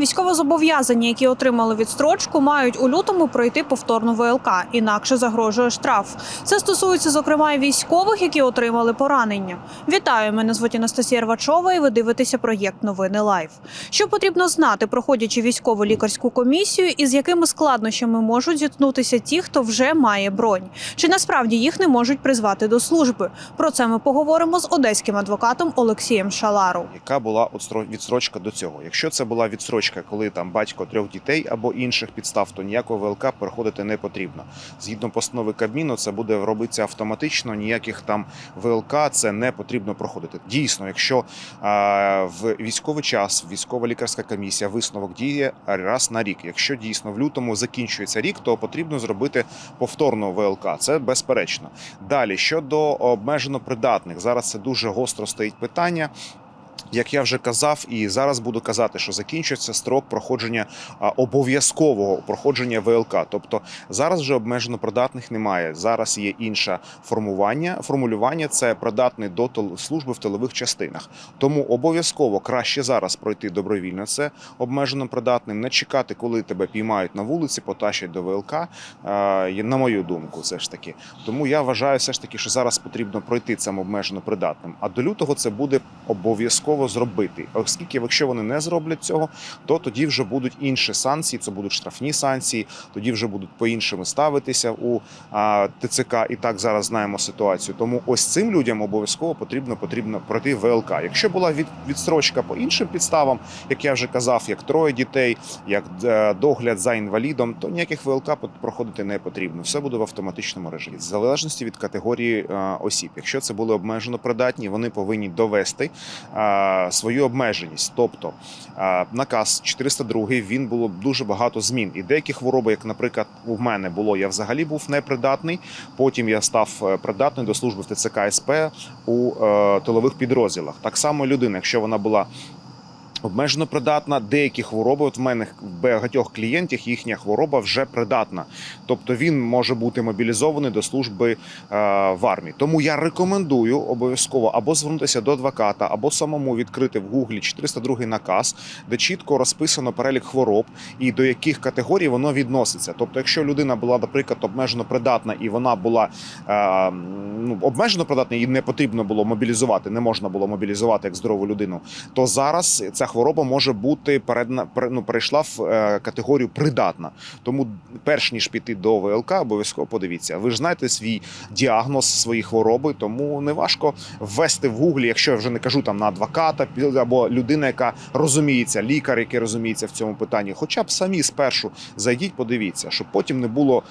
Військовозобов'язані, які отримали відстрочку, мають у лютому пройти повторну ВЛК, інакше загрожує штраф. Це стосується зокрема і військових, які отримали поранення. Вітаю! Мене звуть Анастасія Рвачова, і ви дивитеся проєкт Новини Лайв. Що потрібно знати, проходячи військову лікарську комісію, і з якими складнощами можуть зіткнутися ті, хто вже має бронь? Чи насправді їх не можуть призвати до служби? Про це ми поговоримо з одеським адвокатом Олексієм Шалару. яка була відстрочка до цього. Якщо це була відстрочка, коли там батько трьох дітей або інших підстав, то ніякого ВЛК переходити не потрібно. Згідно постанови Кабміну, це буде робитися автоматично. Ніяких там ВЛК це не потрібно проходити. Дійсно, якщо а, в військовий час військова лікарська комісія висновок діє раз на рік. Якщо дійсно в лютому закінчується рік, то потрібно зробити повторну ВЛК. Це безперечно. Далі щодо обмежено придатних, зараз це дуже гостро стоїть питання. Як я вже казав, і зараз буду казати, що закінчується строк проходження обов'язкового проходження ВЛК. Тобто зараз вже обмежено придатних немає. Зараз є інше формування. Формулювання це придатний до служби в тилових частинах. Тому обов'язково краще зараз пройти добровільно. Це обмежено придатним, не чекати, коли тебе піймають на вулиці, потащать до ВЛК. На мою думку, все ж таки. Тому я вважаю, все ж таки, що зараз потрібно пройти цим обмежено придатним. А до лютого це буде обов'язково зробити. Оскільки, якщо вони не зроблять цього, то тоді вже будуть інші санкції. Це будуть штрафні санкції. Тоді вже будуть по-іншому ставитися у ТЦК. І так зараз знаємо ситуацію. Тому ось цим людям обов'язково потрібно потрібно пройти ВЛК. Якщо була від, відстрочка по іншим підставам, як я вже казав, як троє дітей, як е, догляд за інвалідом, то ніяких ВЛК проходити не потрібно. Все буде в автоматичному режимі, в залежності від категорії е, осіб. Якщо це були обмежено придатні, вони повинні довести е, свою обмеженість. Тобто наказ 402 він було дуже багато змін. І деякі хвороби, як, наприклад, у мене було, я взагалі був непридатний. Потім я став е, придатний до служби в ТЦК СП у е, тилових підрозділах. Так само людина, якщо вона була обмежено придатна. Деякі хвороби, от в мене в багатьох клієнтів їхня хвороба вже придатна. Тобто він може бути мобілізований до служби е, в армії. Тому я рекомендую обов'язково або звернутися до адвоката, або самому відкрити в гуглі 402 наказ, де чітко розписано перелік хвороб і до яких категорій воно відноситься. Тобто, якщо людина була, наприклад, обмежено придатна і вона була е, ну, обмежено придатна, і не потрібно було мобілізувати, не можна було мобілізувати як здорову людину, то зараз ця хвороба може бути передна пере- ну, перейшла в е, категорію придатна. Тому, перш ніж піти до ВЛК, обов'язково подивіться. Ви ж знаєте свій діагноз своєї хвороби, тому не важко ввести в гуглі, якщо я вже не кажу там на адвоката або людина, яка розуміється, лікар, який розуміється в цьому питанні. Хоча б самі спершу зайдіть, подивіться, щоб потім не було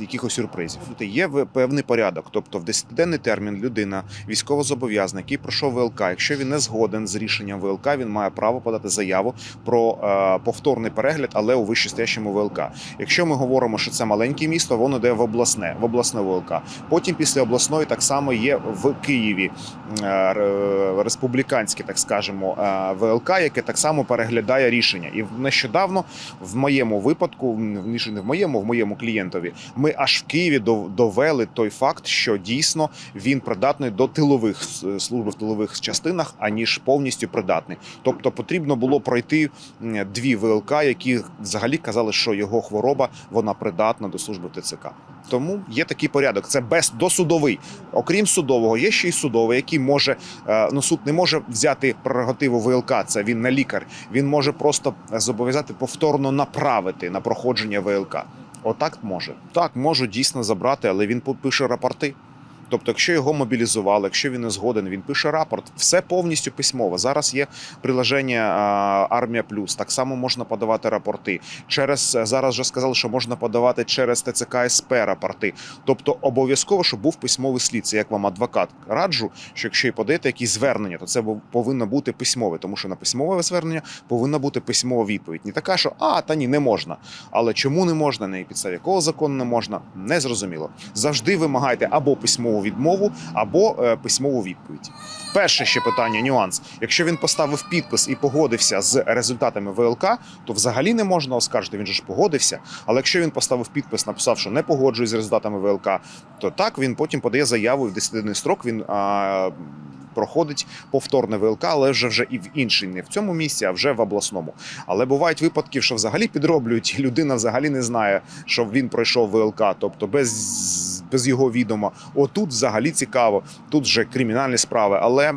якихось сюрпризів. Є певний порядок, тобто в 10-денний термін людина військовозобов'язаний, який пройшов ВЛК. Якщо він не згоден з рішенням ВЛК, він має право подати заяву про е, повторний перегляд, але у вищестоящому ВЛК. Якщо ми говоримо, що це маленьке місто, воно йде в обласне, в обласне ВЛК. Потім після обласної так само є в Києві е, республіканське, так скажемо, е, ВЛК, яке так само переглядає рішення. І нещодавно в моєму випадку, не в моєму, в моєму клієнтові, ми аж в Києві дов- довели той факт, що дійсно він придатний до тилових служб в тилових частинах, аніж повністю придатний. Тобто потрібно було пройти дві ВЛК, які взагалі казали, що його хвороба вона придатна до служби ТЦК. Тому є такий порядок. Це без досудовий. Окрім судового, є ще й судовий, який може е, ну суд не може взяти прерогативу ВЛК. Це він не лікар. Він може просто зобов'язати повторно направити на проходження ВЛК. Отак може. Так, можу дійсно забрати, але він пише рапорти. Тобто, якщо його мобілізували, якщо він не згоден, він пише рапорт. Все повністю письмово. Зараз є приложення Армія Плюс. Так само можна подавати рапорти. Через зараз вже сказали, що можна подавати через ТЦК СП рапорти. Тобто, обов'язково, щоб був письмовий слід. Це як вам адвокат раджу, що якщо і подаєте якісь звернення, то це повинно бути письмове, тому що на письмове звернення повинна бути письмова відповідь. Не така, що а та ні, не можна. Але чому не можна, на підставі якого закону не можна, не зрозуміло. Завжди вимагайте або письмову відмову, або е, письмову відповідь. Перше ще питання, нюанс. Якщо він поставив підпис і погодився з результатами ВЛК, то взагалі не можна оскаржити. Він же ж погодився. Але якщо він поставив підпис, написав, що не погоджуюсь з результатами ВЛК, то так він потім подає заяву і в 10-денний строк він. А, проходить повторне ВЛК, але вже вже і в іншій, не в цьому місці, а вже в обласному. Але бувають випадки, що взагалі підроблюють, людина взагалі не знає, що він пройшов ВЛК, тобто без, без його відома. Отут взагалі цікаво, тут вже кримінальні справи. Але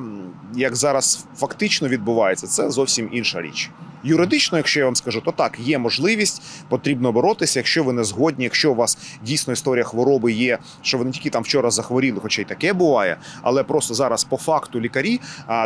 як зараз фактично відбувається, це зовсім інша річ. Юридично, якщо я вам скажу, то так є можливість, потрібно боротися, якщо ви не згодні, якщо у вас дійсно історія хвороби є, що ви не тільки там вчора захворіли, хоча й таке буває, але просто зараз по факту лікарі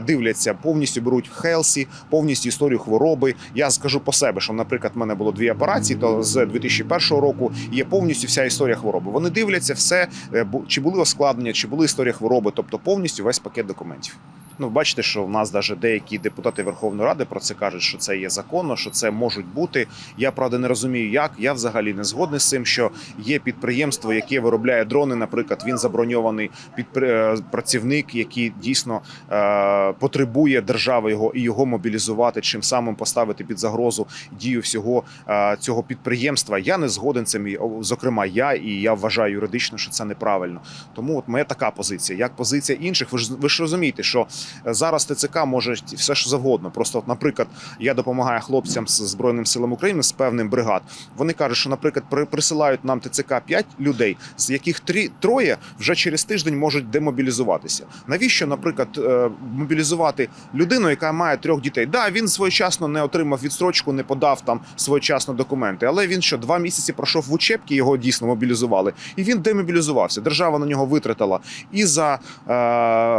дивляться, повністю беруть хелсі, повністю історію хвороби. Я скажу по себе, що, наприклад, в мене було дві операції, то з 2001 року є повністю вся історія хвороби. Вони дивляться все, е, чи були ускладнення, чи були історія хвороби, тобто повністю весь пакет документів. Ну, бачите, що в нас навіть деякі депутати Верховної Ради про це кажуть, що це є законно, що це можуть бути. Я правда не розумію, як я взагалі не згодний з цим, що є підприємство, яке виробляє дрони. Наприклад, він заброньований підпри... е, працівник, який дійсно е... потребує держави його і його мобілізувати, чим самим поставити під загрозу дію всього е... цього підприємства. Я не згоден цим. Зокрема, я і я вважаю юридично, що це неправильно. Тому от моя така позиція. Як позиція інших, ви ж ви ж розумієте, що зараз ТЦК може все що завгодно. Просто, от, наприклад, я допомагаю хлопцям з збройним силам України з певним бригад. Вони кажуть, що, наприклад, при- присилають нам ТЦК 5 людей, з яких три троє вже через тиждень можуть демобілізуватися. Навіщо, наприклад, е, мобілізувати людину, яка має трьох дітей? Да, він своєчасно не отримав відстрочку, не подав там своєчасно документи, але він що два місяці пройшов в учебки, його дійсно мобілізували, і він демобілізувався. Держава на нього витратила і за е,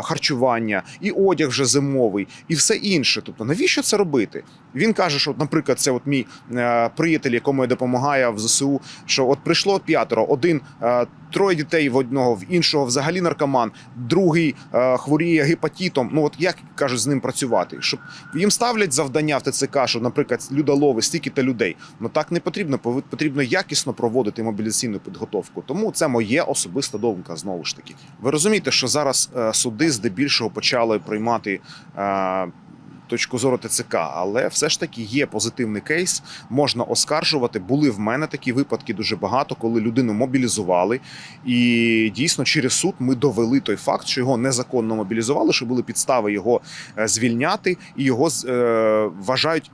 харчування, і одяг вже зимовий, і все інше. Тобто, навіщо це робити? Він каже, що, наприклад, це от мій е, приятель, якому я допомагаю в ЗСУ, що от прийшло п'ятеро, один е, троє дітей в одного, в іншого взагалі наркоман, другий е, хворіє гепатитом. Ну от як кажуть з ним працювати? Щоб їм ставлять завдання в ТЦК, що, наприклад, людолови, стільки-то людей. Ну так не потрібно. Потрібно якісно проводити мобілізаційну підготовку. Тому це моє особиста думка. Знову ж таки, ви розумієте, що зараз суди здебільшого почали приймати. Е, Точку зору ТЦК, але все ж таки є позитивний кейс, можна оскаржувати. Були в мене такі випадки дуже багато, коли людину мобілізували, і дійсно через суд ми довели той факт, що його незаконно мобілізували, що були підстави його е, звільняти, і його е, вважають.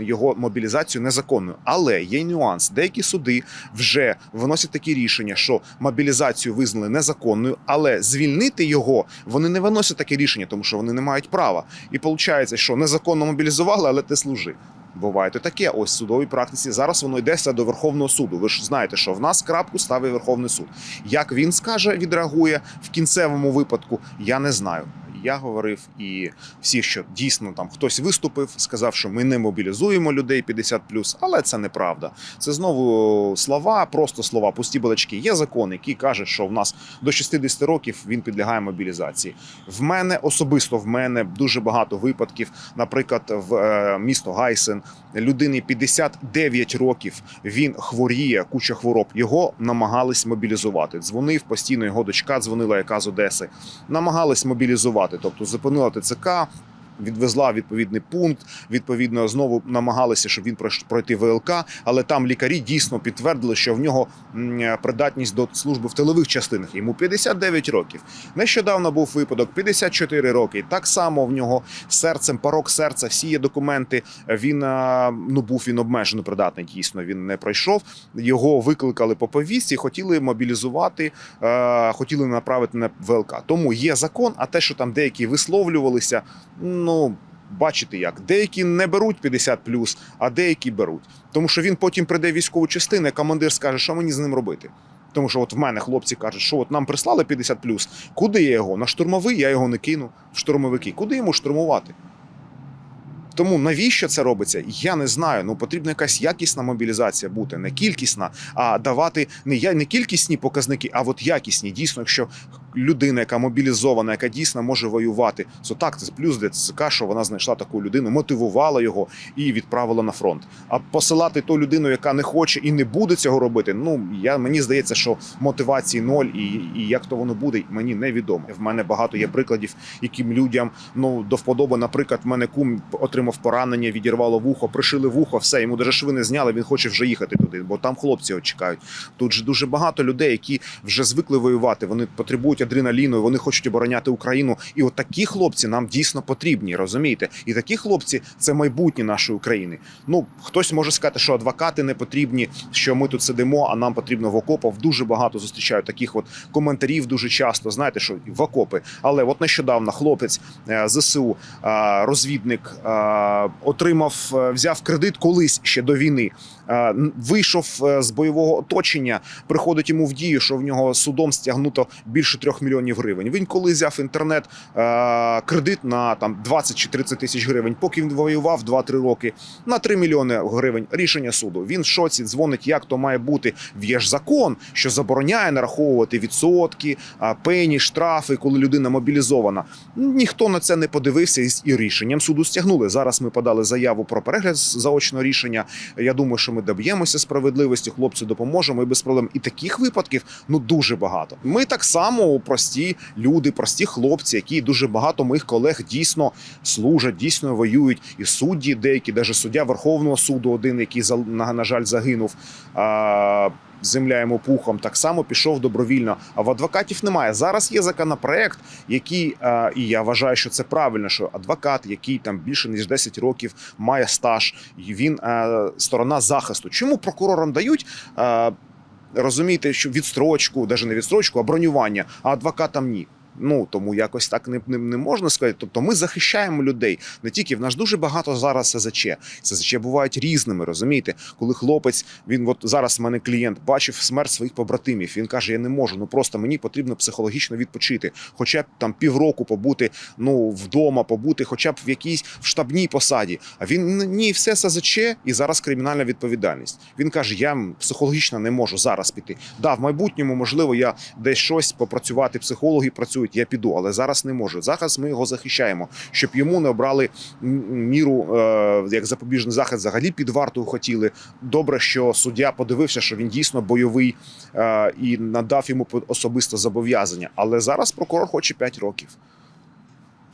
Його мобілізацію незаконною, але є нюанс. Деякі суди вже виносять такі рішення, що мобілізацію визнали незаконною, але звільнити його вони не виносять таке рішення, тому що вони не мають права. І виходить, що незаконно мобілізували, але ти служи. Буває таке. Ось судовій практиці. Зараз воно йдеться до Верховного суду. Ви ж знаєте, що в нас крапку ставить Верховний суд. Як він скаже, відреагує в кінцевому випадку, я не знаю. Я говорив і всі, що дійсно там хтось виступив, сказав, що ми не мобілізуємо людей 50+, але це неправда. Це знову слова, просто слова, пусті балачки. Є закон, який каже, що в нас до 60 років він підлягає мобілізації. В мене особисто в мене дуже багато випадків. Наприклад, в е, місто Гайсен людині 59 років. Він хворіє, куча хвороб. Його намагались мобілізувати. Дзвонив постійно. Його дочка дзвонила, яка з Одеси. Намагались мобілізувати, тобто зупинила ТЦК. Відвезла в відповідний пункт. Відповідно, знову намагалися, щоб він пройти ВЛК, але там лікарі дійсно підтвердили, що в нього придатність до служби в тилових частинах. Йому 59 років. Нещодавно був випадок 54 роки. Так само в нього серцем, порок серця, всі є документи. Він е, ну був він обмежено придатний. Дійсно, він не пройшов. Його викликали по повістці, хотіли мобілізувати, е, хотіли направити на ВЛК. Тому є закон, а те, що там деякі висловлювалися, ну. Бачите, як деякі не беруть 50+, а деякі беруть. Тому що він потім прийде в військову частину, командир скаже, що мені з ним робити. Тому що от в мене хлопці кажуть, що от нам прислали 50+, куди я його? На штурмовий я його не кину в штурмовики. Куди йому штурмувати? Тому навіщо це робиться? Я не знаю. Ну потрібна якась якісна мобілізація бути, не кількісна, а давати не не кількісні показники, а от якісні. Дійсно, якщо людина, яка мобілізована, яка дійсно може воювати, то так це плюс для ЦК, що вона знайшла таку людину, мотивувала його і відправила на фронт. А посилати ту людину, яка не хоче і не буде цього робити. Ну я мені здається, що мотивації ноль, і, і як то воно буде, мені невідомо. В мене багато є прикладів, яким людям ну до вподоби. Наприклад, в мене кум отримав поранення, відірвало вухо, пришили вухо, все йому даже шви не зняли. Він хоче вже їхати туди, бо там хлопці його чекають. Тут же дуже багато людей, які вже звикли воювати. Вони потребують адреналіну, вони хочуть обороняти Україну. І от такі хлопці нам дійсно потрібні, розумієте? І такі хлопці це майбутнє нашої України. Ну хтось може сказати, що адвокати не потрібні, що ми тут сидимо, а нам потрібно в окопах. Дуже багато зустрічаю таких от коментарів дуже часто. Знаєте, що в окопи. Але от нещодавно хлопець е, ЗСУ, е, розвідник, е, отримав, взяв кредит колись ще до війни. Вийшов з бойового оточення, приходить йому в дію, що в нього судом стягнуто більше трьох мільйонів гривень. Він коли взяв інтернет е, кредит на там 20 чи 30 тисяч гривень, поки він воював 2-3 роки на 3 мільйони гривень. Рішення суду. Він в шоці дзвонить, як то має бути. Є ж закон, що забороняє нараховувати відсотки, а, пені, штрафи, коли людина мобілізована. Ніхто на це не подивився і рішенням суду стягнули. Зараз ми подали заяву про перегляд заочного рішення. Я думаю, що ми доб'ємося справедливості, хлопцю допоможемо і без проблем. І таких випадків ну дуже багато. Ми так само прості люди, прості хлопці, які дуже багато моїх колег дійсно служать, дійсно воюють. І судді, деякі, навіть суддя Верховного суду, один, який на, жаль загинув. Земля йому пухом так само пішов добровільно. А в адвокатів немає. Зараз є законопроект, який е, і я вважаю, що це правильно, що адвокат, який там більше ніж 10 років має стаж, і він е, сторона захисту. Чому прокурорам дають? Е, Розумієте, що відстрочку, навіть не відстрочку, а бронювання, а адвокатам ні. Ну тому якось так не, не, не можна сказати. Тобто ми захищаємо людей не тільки в нас дуже багато зараз СЗЧ. СЗЧ бувають різними, розумієте? Коли хлопець, він от зараз в мене клієнт бачив смерть своїх побратимів. Він каже: Я не можу. Ну просто мені потрібно психологічно відпочити, хоча б там півроку побути ну вдома, побути, хоча б в якійсь в штабній посаді. А він ні, все СЗЧ і зараз кримінальна відповідальність. Він каже: Я психологічно не можу зараз піти. Да, в майбутньому можливо я десь щось попрацювати. Психологи працюють, я піду, але зараз не можу. Зараз ми його захищаємо, щоб йому не обрали міру е, як запобіжний захід взагалі під вартою хотіли. Добре, що суддя подивився, що він дійсно бойовий е, і надав йому особисто зобов'язання. Але зараз прокурор хоче 5 років.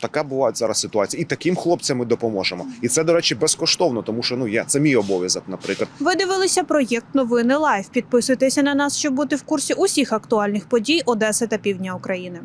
Така буває зараз ситуація. І таким хлопцям ми допоможемо. І це, до речі, безкоштовно, тому що ну я це мій обов'язок, наприклад. Ви дивилися проєкт Новини Лайв. Підписуйтеся на нас, щоб бути в курсі усіх актуальних подій Одеси та Півдня України.